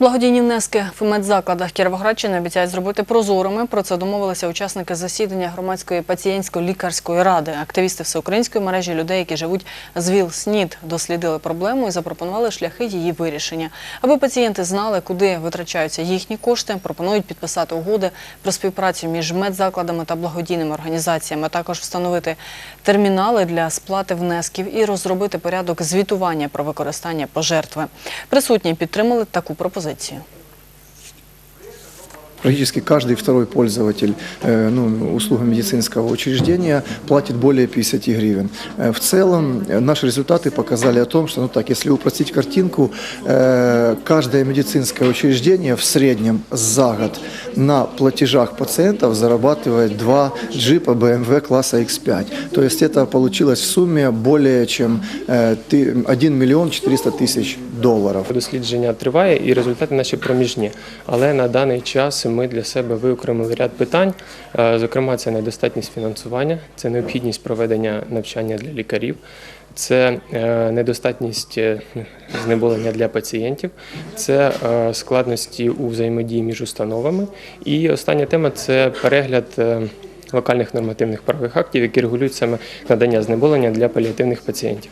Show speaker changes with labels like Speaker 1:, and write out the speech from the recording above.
Speaker 1: Благодійні внески в медзакладах Кіровоградщини обіцяють зробити прозорими. Про це домовилися учасники засідання громадської пацієнтсько-лікарської ради. Активісти всеукраїнської мережі людей, які живуть з ВІЛ-СНІД, дослідили проблему і запропонували шляхи її вирішення. Аби пацієнти знали, куди витрачаються їхні кошти, пропонують підписати угоди про співпрацю між медзакладами та благодійними організаціями, також встановити термінали для сплати внесків і розробити порядок звітування про використання пожертви. Присутні підтримали таку пропозицію. To.
Speaker 2: Практически каждый второй пользователь э, ну, услуг медицинского учреждения платит более 50 гривен. Э, В целом э, наши результаты показали о том, что, ну так, если упростить картинку, э, каждое медицинское учреждение в среднем за год на платежах пациентов зарабатывает два джипа BMW класса X5. То есть это получилось в сумме более чем э, ты- 1 миллион 400 тысяч долларов.
Speaker 3: Дослідження триває і результати наші проміжні. Але на даний час ми для себе виокремили ряд питань. Е, Зокрема, це недостатність фінансування, це необхідність проведення навчання для лікарів, це е, недостатність е, знеболення для пацієнтів, це складності у взаємодії між установами. І остання тема це перегляд. Локальних нормативних правових актів, які регулюють саме надання знеболення для паліативних пацієнтів.